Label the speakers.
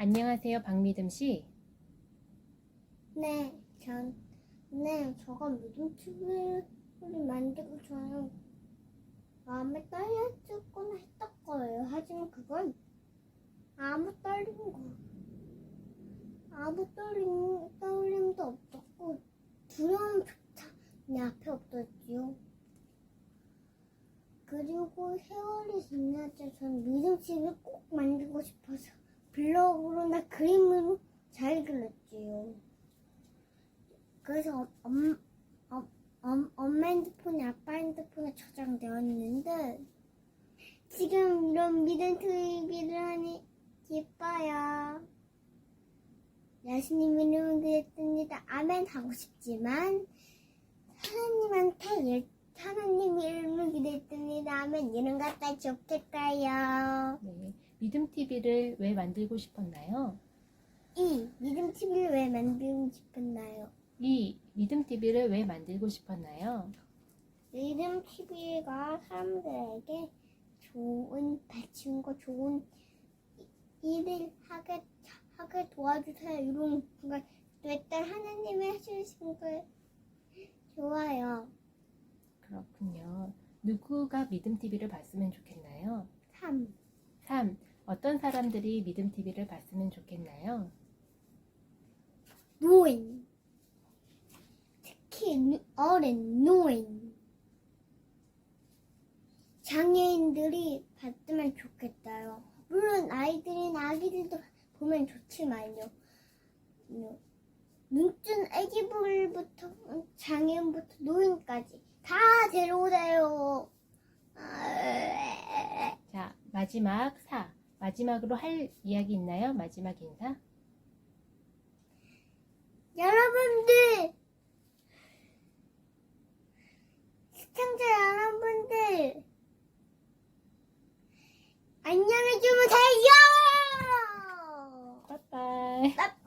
Speaker 1: 안녕하세요, 박미듬 씨.
Speaker 2: 네, 전, 네, 저가 미동TV를 만들고 저는 마음에 떨렸거나 했던 거예요. 하지만 그건 아무 떨림 거, 아무 떨림, 떨림도 없었고, 두려움조차 내 앞에 없었지요. 그리고 세월이 지나자 전 미동TV를 꼭 만들고 싶어서 블로그로나 그림으로 잘 그렸지요. 그래서 엄, 엄, 엄, 엄마 핸드폰이 아빠 핸드폰에 저장되었는데 지금 이런 믿음 TV를 하니 기뻐요. 예수님 이름을 그랬습니다. 아멘 하고 싶지만 하나님한테 일, 아멘 이름 갖다 좋겠어요.
Speaker 1: 네, 믿음 TV를 왜 만들고 싶었나요?
Speaker 2: 이 믿음 TV를 왜 만들고 싶었나요?
Speaker 1: 이 믿음 TV를 왜 만들고 싶었나요?
Speaker 2: 믿음 TV가 사람들에게 좋은 발친과 좋은 일을 하게 하게 도와주세요. 이런 걸 일단 하나님이 해주신 걸 좋아요.
Speaker 1: 그렇군요. 누구가 믿음 TV를 봤으면 좋겠나요?
Speaker 2: 3.
Speaker 1: 3. 어떤 사람들이 믿음 TV를 봤으면 좋겠나요?
Speaker 2: 노인 특히 누- 어린 노인 장애인들이 봤으면 좋겠어요. 물론 아이들이나 아기들도 보면 좋지만요. 요- 눈뜬 아기들부터 장애인부터 노인까지 다 데려오세
Speaker 1: 마지막 4. 마지막으로 할 이야기 있나요? 마지막 인사.
Speaker 2: 여러분들 시청자 여러분들 안녕히 주무세요. 빠빠이.